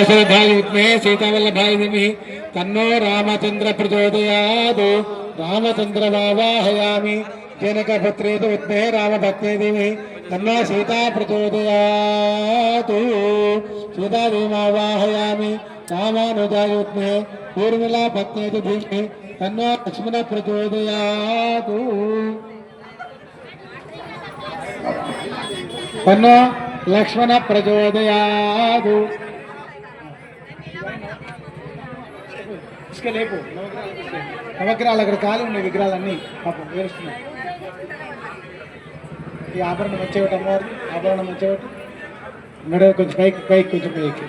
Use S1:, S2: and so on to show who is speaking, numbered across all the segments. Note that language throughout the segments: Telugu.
S1: దాశరథాయ విద్మహే సీతావల్లభాయ ధీమహి తన్నో రామచంద్ర ప్రచోదయాత్ రామచంద్ర వావాహయామి. జనకపుత్రేతు విద్మహే రామభక్తే ధీమహి. తన్నో సీతా ప్రచోదయాత్ సీతాదేవావాహయామి రామానుజాయ విద్మహే ఊర్మిళా భక్తేతు ధీమహి. తన్నో లక్ష్మణ ప్రచోదయాత్. తన్నో లక్ష్మణ ప్రచోదయాదు ఇసుక లేపు. నవగ్రహాలు అక్కడ ఖాళీ ఉన్నాయి విగ్రహాలన్నీ. పాపం వేస్తున్నాయి ఈ ఆభరణం వచ్చేవాటి అమ్మవారి ఆభరణం వచ్చేవాటి మెడ కొంచెం పైకి పైకి కొంచెం పైకి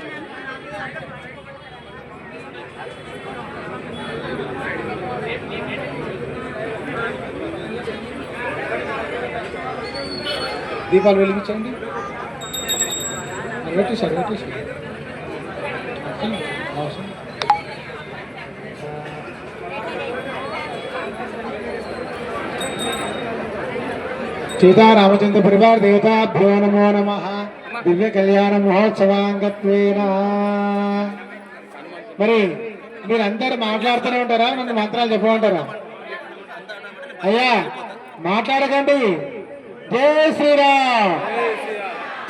S1: దీపాలు వెలిగించండి. పెట్టేశారు పెట్టేశారు సీతారామచంద్ర పరివార దేవతాభ్యో నమో నమ. దివ్య కళ్యాణ మహోత్సవాంగత్వేన మరి మీరందరూ మాట్లాడుతూనే ఉంటారా? నన్ను మంత్రాలు చెప్పమంటారా? అయ్యా మాట్లాడకండి. జై శ్రీరామ్.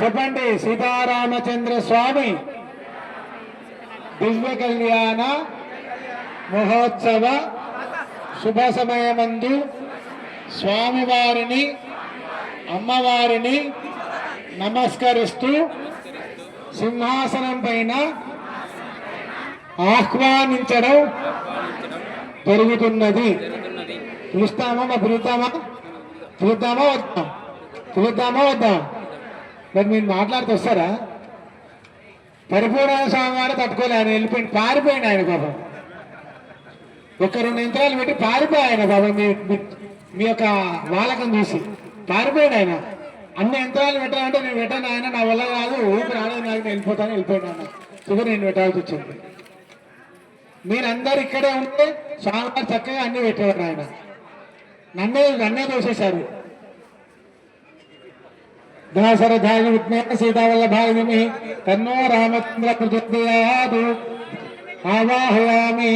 S1: చెప్పండి సీతారామచంద్ర స్వామి. దివ్య కళ్యాణ మహోత్సవ శుభ సమయమందు స్వామివారిని అమ్మవారిని నమస్కరిస్తూ సింహాసనం పైన ఆహ్వానించడం జరుగుతున్నది పిలుస్తామా? మా పిలుస్తామా పిలుద్దామా? వద్దాం. పిలుద్దామా? వద్దాం. మరి మీరు మాట్లాడుతూ వస్తారా? పరిపూర్ణ స్వామి వారు తట్టుకోలే. ఆయన వెళ్ళిపోయి పారిపోయింది ఆయన పాపం ఒక రెండు యంత్రాలు పెట్టి పారిపోయి ఆయన మీ- మీ యొక్క వాలకం చూసి. మారిపోయాడు ఆయన. అన్ని యంత్రాలు పెట్టాలంటే నేను పెట్టాను ఆయన నా వల్ల కాదు ఊపిరి ఆడదు నాకు నేను వెళ్ళిపోతాను వెళ్ళిపోయాను అన్న చివరి నేను పెట్టాల్సి వచ్చింది. మీరందరు ఇక్కడే ఉంటే స్వామివారు చక్కగా అన్ని పెట్టేవారు ఆయన. నన్నే నన్నే దోసేశారు దాశరథాయ విజ్ఞాన సీతావల్లభాయ నిమి తన్నో రామచంద్ర ప్రచోదయాదు. ఆవాహయామి.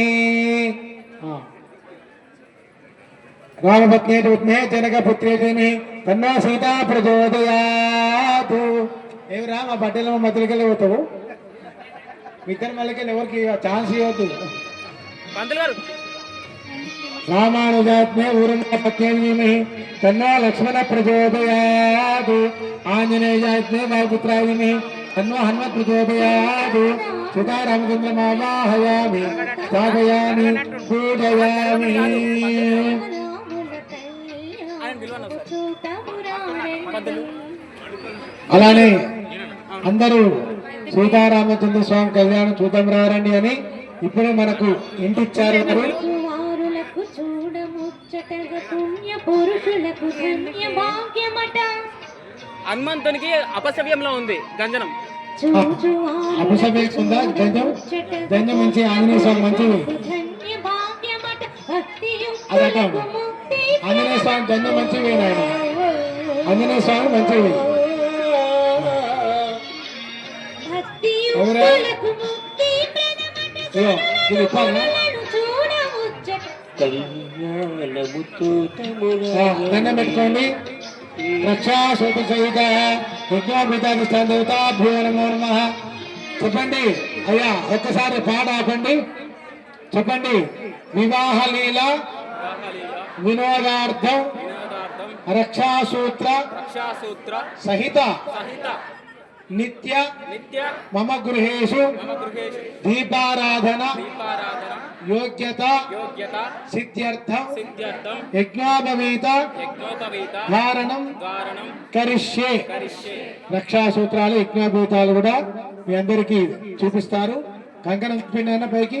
S1: రామపత్నే విజ్ఞే జనకపుత్రేతిని తన్నో సీతా ప్రచోదయాదు ఏమి రా మా బట్టలు మధ్యలోకి పోతావు? ఇద్దరు మళ్ళీ ఎవరికి ఛాన్స్ ఇవ్వద్దు. రామానుజాత్మే ఊరపత్యేమి తన్నో లక్ష్మణ ప్రచోదయాదు ఆంజనేయాత్మే వాయుపుత్రాయిమి తన్నో హనుమత్ ప్రచోదయాదు సీతారామచంద్రమావాహయామి స్థాపయామి పూజయామి. అలానే అందరూ సీతారామచంద్ర స్వామి కళ్యాణం చూద్దాం రారండి అని ఇప్పుడే మనకు ఇంటిచ్చారు
S2: హనుమంతునికి అపసవ్యంలో ఉంది గంజనం.
S1: అపసవ్యం ఉందా? గంజం? గంజం మంచి ఆంజనేయ స్వామి
S3: భక్తి
S1: అదే ఆంజనేయ స్వామి గంజం మంచివి ఆయన? ఆంజనేయ స్వామి మంచివి
S3: భక్తి
S1: ఇది దండం పెట్టుకోండి. రక్షా సూత సహిత యజ్ఞాభితాధిష్టాన నమ. చెప్పండి. అయ్యా ఒక్కసారి పాట ఆపండి. చెప్పండి. వివాహ లీల వినోదార్థం రక్షాసూత్ర సహిత నిత్య
S2: నిత్య
S1: మమ గృహేషు దీపారాధన యోగ్యత
S2: యోగ్యత
S1: సిద్ధ్యర్థం
S2: సిద్ధ్యర్థం
S1: యజ్ఞోపవీత
S2: యజ్ఞోపవీత
S1: ధారణం
S2: కారణం
S1: కరిష్యే.
S2: కరిష్యే.
S1: రక్షా సూత్రాలు యజ్ఞాభూతాలు కూడా మీ అందరికీ చూపిస్తారు. కంకణం చూపిండి పైకి.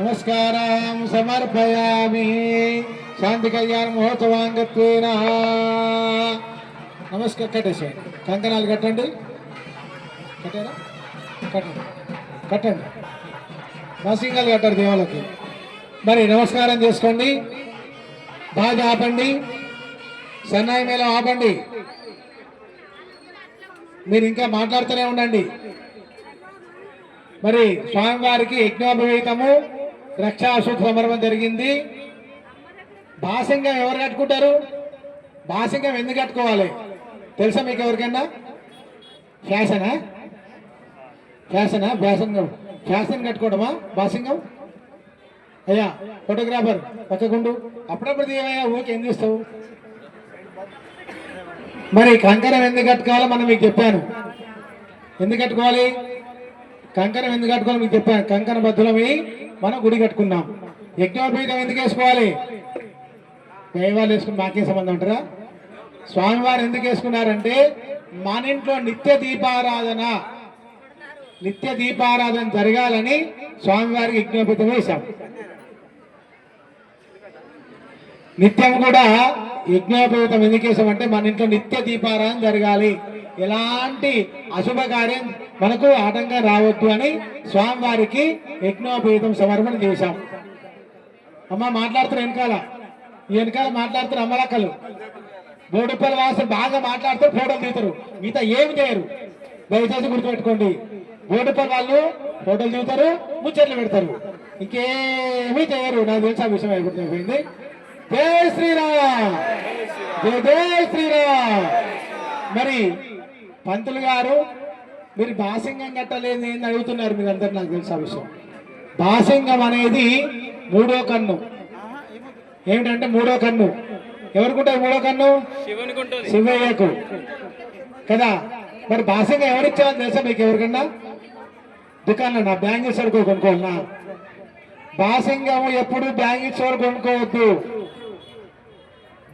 S1: నమస్కారం సమర్పయామి. శాంతి కళ్యాణ మహోత్సవాంగత్వేన నమస్కారం కట్టేసేయండి కంకణాలు కట్టండి. కట్టారా? కట్టండి. కట్టండి. మసింగల్ కట్టారు దేవాలకి. మరి నమస్కారం చేసుకోండి. బాగా ఆపండి. సన్నాయి మేళ ఆపండి. మీరు ఇంకా మాట్లాడుతూనే ఉండండి. మరి స్వామివారికి యజ్ఞోపవీతము రక్షాసూత్ర సమర్పణ జరిగింది. భాసింగం ఎవరు కట్టుకుంటారు? భాసింగం ఎందుకు కట్టుకోవాలి? తెలుసా మీకు ఎవరికైనా? ఫ్యాషనా? ఫ్యాషనా? Fashion fashion కట్టుకోవడమా? భాసింగం అయ్యా ఫోటోగ్రాఫర్ పక్కకుండు అప్పుడప్పుడు ఏమయ్యా ఊరికి ఏం చేస్తావు? మరి కంకణం ఎందుకు కట్టుకోవాలో మనం మీకు చెప్పాను. ఎందుకు కట్టుకోవాలి? కంకణం ఎందుకు కట్టుకోవాలి మీకు చెప్పాను కంకణ బద్దులమి మనం గుడి కట్టుకున్నాం. యజ్ఞోపేతం ఎందుకు వేసుకోవాలి? దైవాలు వేసుకుని మాకే సంబంధం ఉంటారా స్వామివారు ఎందుకు వేసుకున్నారంటే మన ఇంట్లో నిత్య దీపారాధన. నిత్య దీపారాధన జరగాలని స్వామివారికి యజ్ఞోపేతం వేశాం. నిత్యం కూడా యజ్ఞోపేతం ఎందుకు వేసామంటే మన ఇంట్లో నిత్య దీపారాధన జరగాలి. ఎలాంటి అశుభ కార్యం మనకు ఆటంకం రావద్దు అని స్వామివారికి యజ్ఞోపేతం సమర్పణ చేశాం. అమ్మ మాట్లాడుతున్నారు వెనకాల. ఈ వెనకాల మాట్లాడుతున్నారు అమ్మలక్కలు. బోడుపల్లి వాసులు బాగా మాట్లాడుతూ ఫోటోలు తీతారు మిగతా ఏమి చేయరు. దయచేసి గుర్తుపెట్టుకోండి. బోడుపల్లి వాళ్ళు ఫోటోలు దిగుతారు ముచ్చట్లు పెడతారు. ఇంకేమీ చేయరు. నాకు తెలిసి ఆ విషయం అయిపోయింది జై శ్రీరామ్! జై జై శ్రీరామ్! మరి పంతులు గారు మీరు బాసింగం కట్టలేదు ఏంది అడుగుతున్నారు మీరు అందరు నాకు తెలుసు విషయం. బాసింగం అనేది మూడో కన్ను. ఏమిటంటే మూడో కన్ను? ఎవరికుంటారు మూడో కన్ను? శివయ్యకు. కదా? మరి బాసింగం ఎవరిచ్చామని తెలుసా మీకు ఎవరికన్నా? దుకాణంలో నా బ్యాంగిల్ స్టోర్ కొనుక్కోవాలన్నా. బాసింగం ఎప్పుడు బ్యాంగిల్ స్టోర్ కొనుక్కోవద్దు.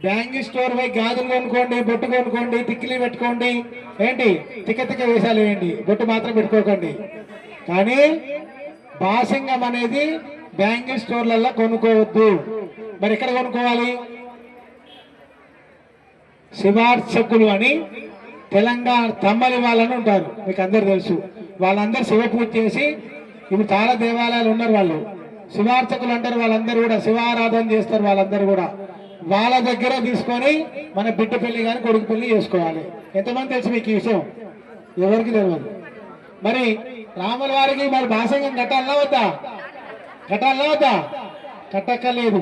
S1: బ్యాంగిల్ స్టోర్ పోయి గాజులు కొనుక్కోండి బొట్టు కొనుక్కోండి తిక్కిలి పెట్టుకోండి. ఏంటి? తిక్క తిక్క వేషాలు వేయండి బొట్టు మాత్రం పెట్టుకోకండి. కానీ బాసింగం అనేది బ్యాంగిల్ స్టోర్లలో కొనుక్కోవద్దు. మరి ఎక్కడ కొనుక్కోవాలి? శివార్చకులు అని తెలంగాణ తమ్మలి వాళ్ళని ఉంటారు. మీకు అందరు తెలుసు. వాళ్ళందరూ శివ పూజ చేసి ఇప్పుడు చాలా దేవాలయాలు ఉన్నారు వాళ్ళు. శివార్చకులు అంటారు వాళ్ళందరూ కూడా శివారాధన చేస్తారు వాళ్ళందరూ కూడా. వాళ్ళ దగ్గర తీసుకొని మన బిడ్డ పెళ్ళి కానీ కొడుకు పెళ్ళి చేసుకోవాలి. ఎంతమంది తెలుసు మీకు ఈ విషయం? ఎవరికి తెలియదు. మరి రాముల వారికి మరి భాషంగా కట్టాలన్నా వద్దా? కట్టాలన్నా వద్దా? కట్టక్కర్లేదు.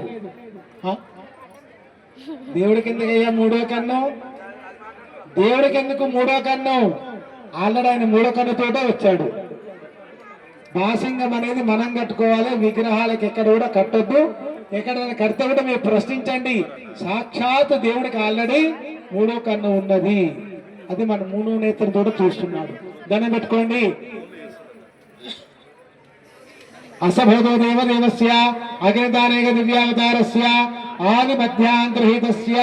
S1: దేవుడి దేవుడికి ఎందుకు అయ్యా మూడో కన్ను? దేవుడికి ఎందుకు మూడో కన్ను? ఆల్రెడీ ఆయన మూడో కన్నుతోటే వచ్చాడు. భాషంగం అనేది మనం కట్టుకోవాలి విగ్రహాలకు ఎక్కడ కూడా కట్టొద్దు. ఎక్కడైనా కడితే మీరు ప్రశ్నించండి. సాక్షాత్ దేవుడికి ఆల్రెడీ మూడో కన్ను ఉన్నది. అది మన మూడో నేత్రంతో చూస్తున్నాడు. దండం పెట్టుకోండి. అసభూతో దేవదేవస్య అగ్నిదానేక దివ్యావతారస్య ఆది మధ్యాంతరహితస్య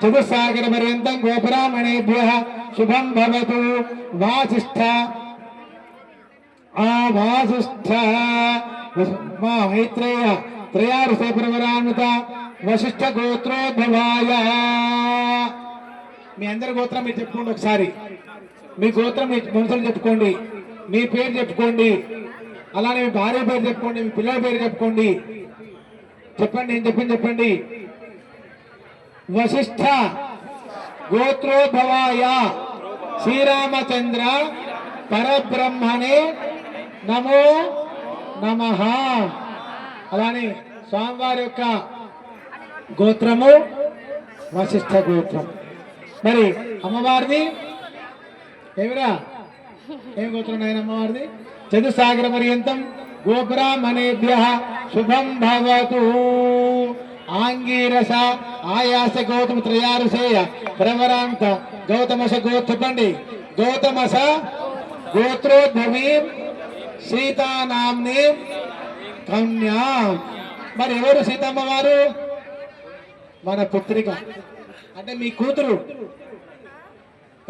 S1: చతుస్సాగర పర్యంతం గోపురామణేభ్య శుభం భవతు. వాసిష్ఠ ఆ వాసిష్ఠ మా మైత్రేయ త్రయారుషే వశిష్ఠ గోత్రోద్భవాయ. మీ అందరి గోత్రం మీరు చెప్పుకోండి ఒకసారి. మీ గోత్రం మీ మనుషులు చెప్పుకోండి. మీ పేరు చెప్పుకోండి. అలానే మీ భార్య పేరు చెప్పుకోండి. మీ పిల్లల పేరు చెప్పుకోండి. చెప్పండి నేను చెప్పింది చెప్పండి. వశిష్ఠ గోత్రోద్భవాయ. శ్రీరామచంద్ర పరబ్రహ్మణే నమో నమ. అలానే స్వామివారి యొక్క గోత్రము వశిష్ఠ గోత్రం. మరి అమ్మవారిది? ఏమిరా? ఏం గోత్రం నాయన అమ్మవారిది? చతుసాగర పర్యంతం గోబ్రాహ్మణేభ్య శుభం భవతు. ఆంగీరస ఆయాస గౌతమ త్రయారుసేయ ప్రవరాంత గౌతమస గోత్రండి గౌతమస గోత్రోద్భవీం సీతానాంని కన్యా. మరి ఎవరు సీతమ్మ వారు? మన పుత్రిక. అంటే మీ కూతురు.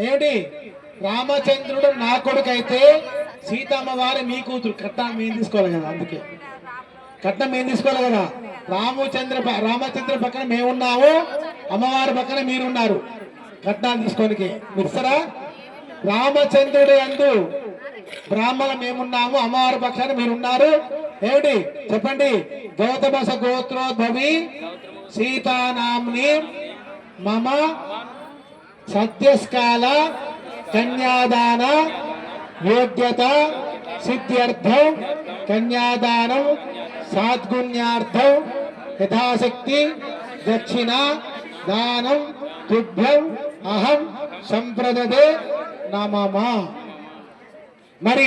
S1: ఏమిటి? రామచంద్రుడు నా కొడుకైతే సీతమ్మ వారి మీ కూతురు. కట్నం మేము తీసుకోవాలి కదా అందుకే. కట్నం మేము తీసుకోవాలి కదా. రామచంద్ర రామచంద్ర పక్కన మేమున్నాము. అమ్మవారి పక్కన మీరున్నారు. కట్నాలు తీసుకోనికి. మీరు ఇస్తారా రామచంద్రుడు అందు బ్రాహ్మణ మేమున్నాము అమ్మవారి పక్షాన మీరున్నారు. ఏమిటి? చెప్పండి. గౌతమస గోత్రోద్భవి సీతానాంని మమ సత్యస్కాల కన్యాదాన యోగ్యత సిద్ధ్యర్థం కన్యాదానం సాద్గుణ్యార్థం యథాశక్తి దక్షిణ దానం తుభ్యం అహం సంప్రదే నమమా మరి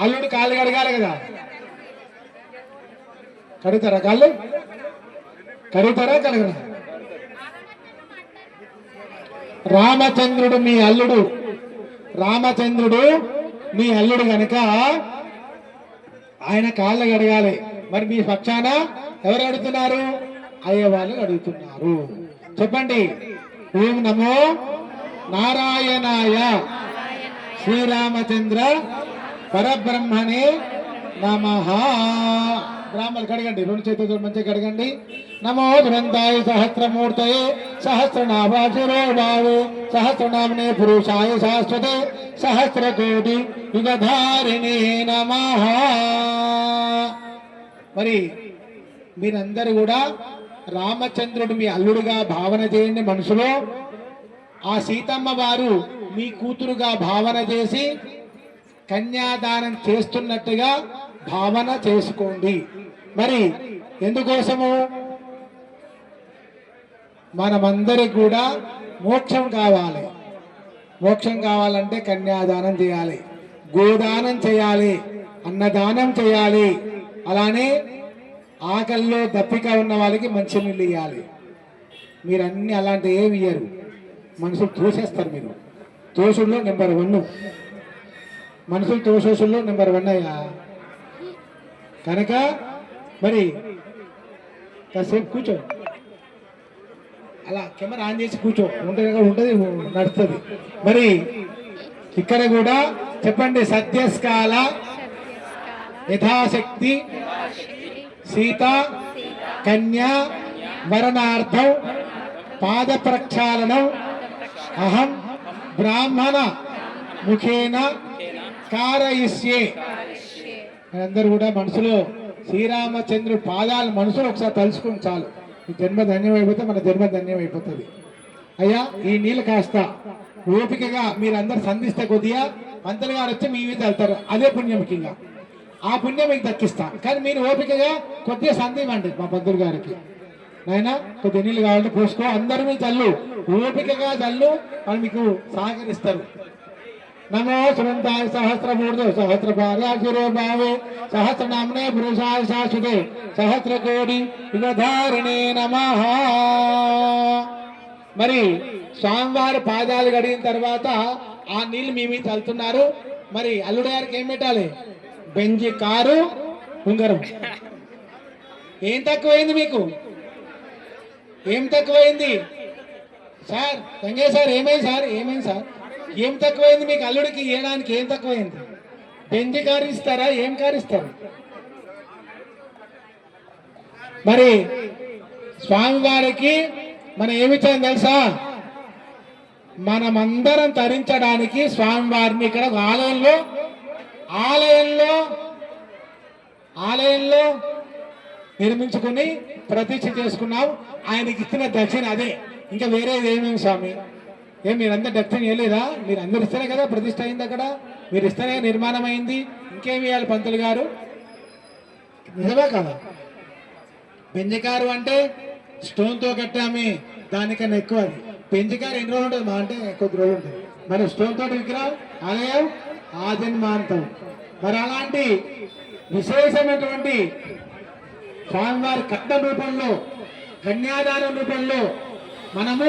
S1: అల్లుడు కాళ్ళు కడగాలి కదా? కడుగుతారా కాళ్ళు? కడుగుతారా కడగరా? రామచంద్రుడు మీ అల్లుడు. రామచంద్రుడు మీ అల్లుడు కనుక ఆయన కాళ్ళు కడగాలి. మరి మీ పక్షాన ఎవరు అడుగుతున్నారు అయ్యే వాళ్ళు అడుగుతున్నారు చెప్పండి. ఓం నమో నారాయణాయ. శ్రీరామచంద్ర పరబ్రహ్మణే నమ. బ్రాహ్మలు కడగండి రెండు చేతులతో మంచిగా కడగండి. నమో దురంతాయ సహస్రమూర్తయే సహస్రనాభాశిరో సహస్రనామనే పురుషాయ శాశ్వతే సహస్రకోటి యుగధారిణే నమ. మరి మీరందరూ కూడా రామచంద్రుడు మీ అల్లుడుగా భావన చేయండి మనసులో ఆ సీతమ్మ వారు మీ కూతురుగా భావన చేసి కన్యాదానం చేస్తున్నట్టుగా భావన చేసుకోండి. మరి ఎందుకోసము? మనమందరికి కూడా మోక్షం కావాలి. మోక్షం కావాలంటే కన్యాదానం చేయాలి. గోదానం చేయాలి. అన్నదానం చేయాలి. అలానే ఆకల్లో దప్పిక ఉన్న వాళ్ళకి మంచినీళ్ళు ఇవ్వాలి మీరు అన్ని అలాంటి ఏమి ఇయ్యరు. మనుషులు తోసేస్తారు మీరు. తోసుల్లో నెంబర్ వన్. మనుషులు తోసేసుల్లో నెంబర్ వన్ అయ్యా. కనుక మరి కాసేపు కూర్చో. అలా కెమెరా ఆన్ చేసి కూర్చో. ఉంటుంది ఉంటుంది నడుస్తుంది. మరి ఇక్కడ కూడా చెప్పండి సత్యస్కాల యథాశక్తి సీత కన్యా వరణార్థం పాద ప్రక్షాళనం అహం బ్రాహ్మణ ముఖేన కారయిష్యే అందరూ కూడా మనసులో శ్రీరామచంద్రుడి పాదాలు మనసులో ఒకసారి తలుచుకుని చాలు. ఈ జన్మ ధన్యమైపోతే మన జన్మ ధన్యమైపోతుంది. అయ్యా ఈ నీళ్ళు కాస్త ఓపికగా మీరందరు సంధిస్తే కొద్దిగా పంతులు గారు వచ్చి మీ మీద వెళ్తారు. అదే పుణ్యం ఆ పుణ్యం మీకు దక్కిస్తా. కానీ మీరు ఓపికగా కొద్దిగా సంధివ్వండి మా పంతులు గారికి. నైనా కొద్ది నీళ్ళు కావాలంటే పోసుకో. అందరూ మీ చల్లు. ఓపికగా చల్లు. వాళ్ళు మీకు సహకరిస్తారు. నమో సునంతాయ సహస్రమూర్ధ సహస్ర భార్యాశిరో భావే. సహస్రనామనే పురుషాయ శాశ్వతే. సహస్ర కోడి యుగధారిణే నమ. మరి స్వామివారి పాదాలు గడిగిన తర్వాత ఆ నీళ్ళు మీ మీద చల్లుతున్నారు. మరి అల్లుడు గారికి ఏం పెట్టాలి? బెంజి కారు ఉంగరం. ఏం తక్కువైంది మీకు? ఏం తక్కువైంది? సార్ సంజయ్ సార్ ఏమైంది సార్? ఏమైంది సార్? ఏం తక్కువైంది మీకు అల్లుడికి? ఇవ్వడానికి ఏం తక్కువైంది? బెంజి కారు ఇస్తారా ఏం కారు ఇస్తారు మరి స్వామివారికి మనం ఏమిచ్చాం తెలుసా? మనమందరం తరించడానికి స్వామివారిని ఇక్కడ ఒక ఆలయంలో ఆలయంలో ఆలయంలో నిర్మించుకుని ప్రతిష్ఠ చేసుకున్నాం ఆయనకి ఇచ్చిన దక్షిణ అదే. ఇంకా వేరేది ఏమేమి స్వామి? ఏం మీరందరూ దక్షిణ ఇవ్వలేదా మీరు అందరు ఇస్తేనే కదా ప్రతిష్ఠ అయింది అక్కడ. మీరు ఇస్తేనే నిర్మాణం అయింది. ఇంకేమి ఇవ్వాలి పంతులు గారు? నిజమే కదా. పెంజకారు అంటే స్టోన్తో కట్టామే. దానికన్నా ఎక్కువ అది. పెంజకారు ఎన్ని రోజులు ఉంటుంది? మా అంటే కొద్ది రోజులు ఉంటుంది. మరి స్టోన్ తోటి విగ్రహం ఆలయం ఆజన్మాంతం మరి అలాంటి విశేషమైనటువంటి స్వామివారి కట్నం రూపంలో కన్యాదానం రూపంలో మనము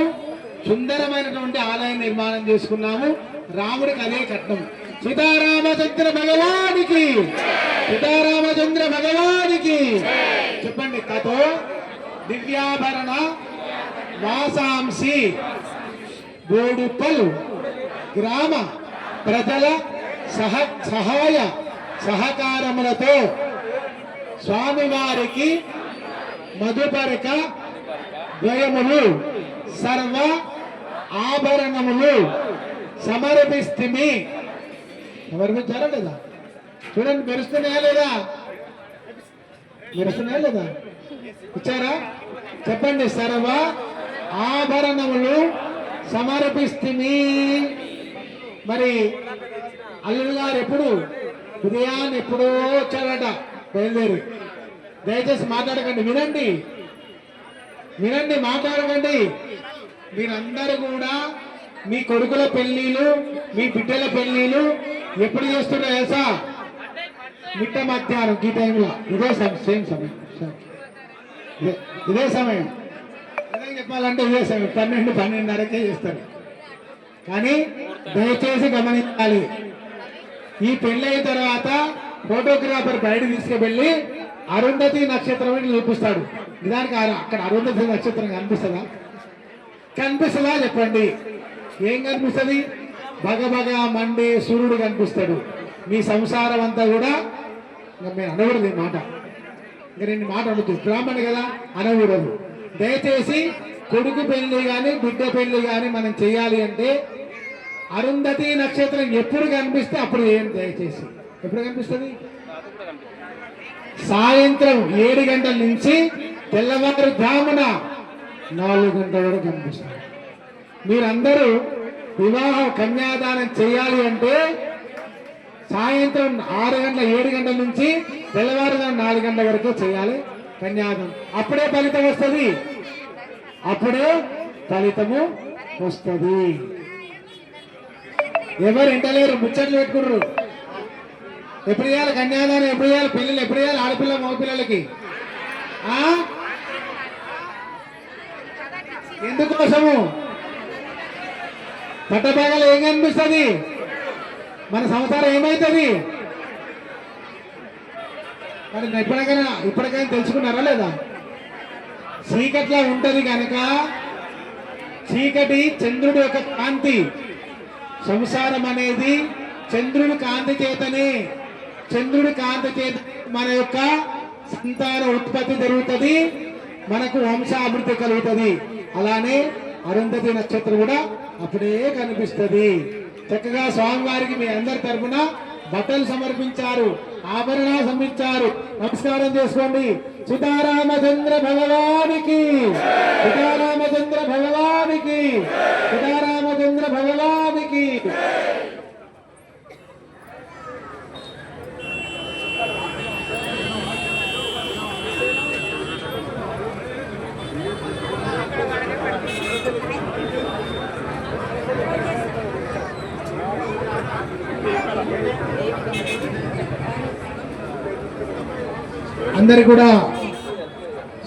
S1: సుందరమైనటువంటి ఆలయం నిర్మాణం చేసుకున్నాము. రాముడికి అదే కట్నం. సీతారామచంద్ర భగవానికి సీతారామచంద్ర భగవానికి చెప్పండి తతో దివ్యాభరణ వాసాంసి బోడుపల్ గ్రామ ప్రజల సహ సహాయ సహకారములతో స్వామివారికి మధుపరక ద్వయములు సర్వ ఆభరణములు సమర్పిస్తుమి. సమర్పించారా లేదా? చూడండి మెరుస్తున్నాయా లేదా? మెరుస్తున్నాయా లేదా? ఇచ్చారా చెప్పండి సర్వ ఆభరణములు సమర్పిస్తుమి. మరి అల్లుడు గారు ఎప్పుడు? ఉదయాన్ని ఎప్పుడో వచ్చారట. బయలుదేరి. దయచేసి మాట్లాడకండి. వినండి. వినండి మాట్లాడకండి. మీరందరూ కూడా మీ కొడుకుల పెళ్ళిలు మీ బిడ్డల పెళ్ళిలు ఎప్పుడు చేస్తున్నారు తెలుసా? మిట్ట మధ్యాహ్నం ఈ టైంలో ఇదే సమయం సేమ్ సమయం. ఇదే- ఇదే సమయం. ఇదే చెప్పాలంటే ఇదే సమయం. పన్నెండు పన్నెండున్నరకే చేస్తారు. కానీ దయచేసి గమనించాలి. ఈ పెళ్ళైన తర్వాత ఫోటోగ్రాఫర్ బయట తీసుకువెళ్ళి అరుంధతి నక్షత్రం అని చూపిస్తాడు నిజానికి అక్కడ అరుంధతి నక్షత్రం కనిపిస్తుందా? కనిపిస్తుందా చెప్పండి. ఏం కనిపిస్తుంది? బగ బగ మండి సూర్యుడు కనిపిస్తాడు. మీ సంసారం అంతా కూడా మేము అనకూడదు మాట. ఇంకా నేను మాట అనొద్దు బ్రాహ్మణ్ కదా అనకూడదు. దయచేసి కొడుకు పెళ్ళి కానీ బిడ్డ పెళ్ళి కానీ మనం చేయాలి అంటే అరుంధతి నక్షత్రం ఎప్పుడు కనిపిస్తే అప్పుడు ఏం దయచేసి? ఎప్పుడు కనిపిస్తుంది? సాయంత్రం ఏడు గంటల నుంచి తెల్లవారు జామున నాలుగు గంటల వరకు కనిపిస్తుంది. మీరందరూ వివాహ కన్యాదానం చేయాలి అంటే సాయంత్రం ఆరు గంటల ఏడు గంటల నుంచి తెల్లవారుజాము నాలుగు గంటల వరకు చేయాలి కన్యాదానం. అప్పుడే ఫలితం వస్తుంది. అప్పుడే ఫలితము వస్తుంది. ఎవరు ఇంటలేరు ముచ్చట్లు పెట్టుకుర్రు ఎప్పుడు చేయాలి కన్యాదానం? ఎప్పుడు చేయాలి పిల్లలు? ఎప్పుడు చేయాలి ఆడపిల్ల మగపిల్లలకి? ఆ? ఎందుకోసము? పట్టభాగాలు ఏం కనిపిస్తుంది? మన సంసారం ఏమవుతుంది మరి ఎప్పటికైనా ఇప్పటికైనా తెలుసుకున్నారా లేదా? చీకట్లా ఉంటది కనుక చీకటి చంద్రుడి యొక్క కాంతి. సంసారం అనేది చంద్రుడి కాంతి చేతనే చంద్రుడి కాంతి చేత మన యొక్క సంతాన ఉత్పత్తి జరుగుతుంది మనకు వంశాభివృద్ధి కలుగుతుంది. అలానే అరుంధతి నక్షత్రం కూడా అప్పుడే కనిపిస్తుంది. చక్కగా స్వామివారికి మీ అందరి తరఫున బట్టలు సమర్పించారు ఆభరణాలు సమర్పించారు. నమస్కారం చేసుకోండి. సీతారామచంద్ర భగవానికి సీతారామచంద్ర భగవానికి సీతారామచంద్ర భగవానికి. అందరు కూడా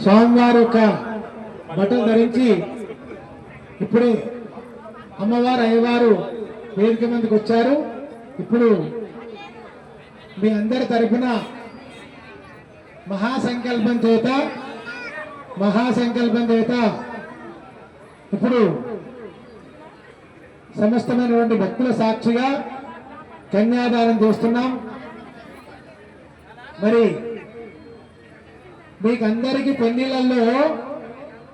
S1: స్వామివారి యొక్క బట్టలు ధరించి ఇప్పుడే అమ్మవారు అయ్యవారు వేదిక మందికి వచ్చారు. ఇప్పుడు మీ అందరి తరఫున మహాసంకల్పం చేత మహాసంకల్పం చేత ఇప్పుడు సమస్తమైనటువంటి భక్తుల సాక్షిగా కన్యాదానం చేస్తున్నాం. మరి మీకు అందరికీ పెళ్ళిళ్ళల్లో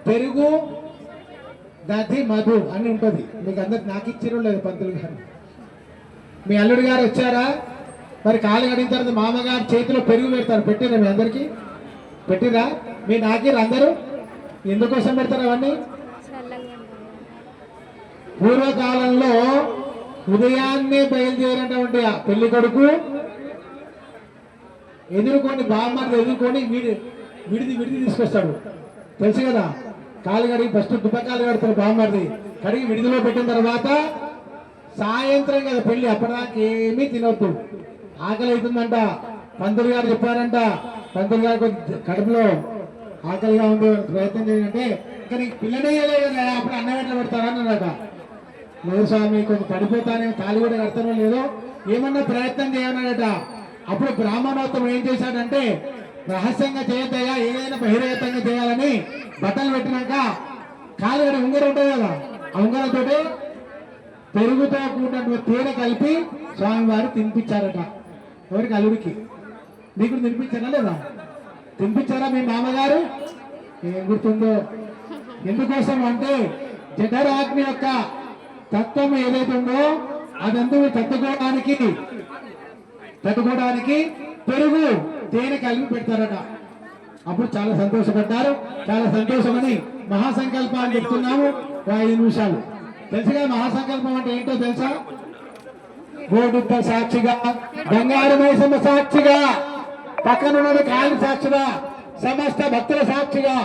S1: పెరుగు దధి మధు అని ఉంటుంది. మీకు అందరికి నాకు ఇచ్చిరు లేదు పంతులు గారు. మీ అల్లుడు గారు వచ్చారా? మరి కాలు కడిగిన తర్వాత మామగారు చేతిలో పెరుగు పెడతారు పెట్టిరా మీ అందరికి? పెట్టిరా? మీ నాకిరు అందరూ? ఎందుకోసం పెడతారు అవన్నీ? పూర్వకాలంలో ఉదయాన్నే బయలుదేరినటువంటి ఆ పెళ్ళి కొడుకు ఎదుర్కొని బామ్మర్లు ఎదుర్కొని వీడు విడిది విడిది తీసుకొస్తాడు. తెలుసు కదా కాలు కడిగి ఫస్ట్ దుబ్బకాలు కడతారు బామ్మర్ది కడిగి విడిదిలో పెట్టిన తర్వాత సాయంత్రం కదా పెళ్ళి అప్పటిదాకా ఏమీ తినవద్దు ఆకలి అవుతుందంట. పంతులు గారు చెప్పారంట. పంతులు గారు కడుపులో ఆకలిగా ఉండే ప్రయత్నం చేయాలంటే ఇంకా నీకు పిల్లనేయలే కదా అప్పుడు అన్న ఎట్లా పెడతారా లేదు స్వామి కొంచెం పడిపోతానే తాళి కూడా కడతానో లేదో ఏమన్నా ప్రయత్నం చేయమన్నాడట అప్పుడు బ్రాహ్మణోత్తం ఏం చేశాడంటే రహస్యంగా చేయద్దయ్యా ఏదైనా బహిరంగతంగా చేయాలని బట్టలు పెట్టినాక కాలు కడి ఉంగరం ఉంటుంది కదా ఆ ఉంగరంతో పెరుగుతో కూడినటువంటి తేనె కలిపి స్వామివారు తినిపించారట. ఎవరికి? అల్లుడికి. నీకు తినిపించారా లేదా? తినిపించారా మీ మామగారు? ఏం గుర్తుందో. ఎందుకోసం అంటే జఠరాగ్ని యొక్క తత్వం ఏదైతే ఉందో అదంతా తట్టుకోవడానికి తట్టుకోవడానికి పెరుగు. తేనె కలిపి పెడతారట? అప్పుడు చాలా సంతోషపడ్డారు. చాలా సంతోషమని మహాసంకల్పాన్ని చెప్తున్నాము. ఐదు నిమిషాలు. తెలుసుగా మహాసంకల్పం అంటే ఏంటో తెలుసా? గోడుద్ద సాక్షిగా బంగారు మైసమ్మ సాక్షిగా పక్కనున్నది కాలి సాక్షిగా సమస్త భక్తుల సాక్షిగా.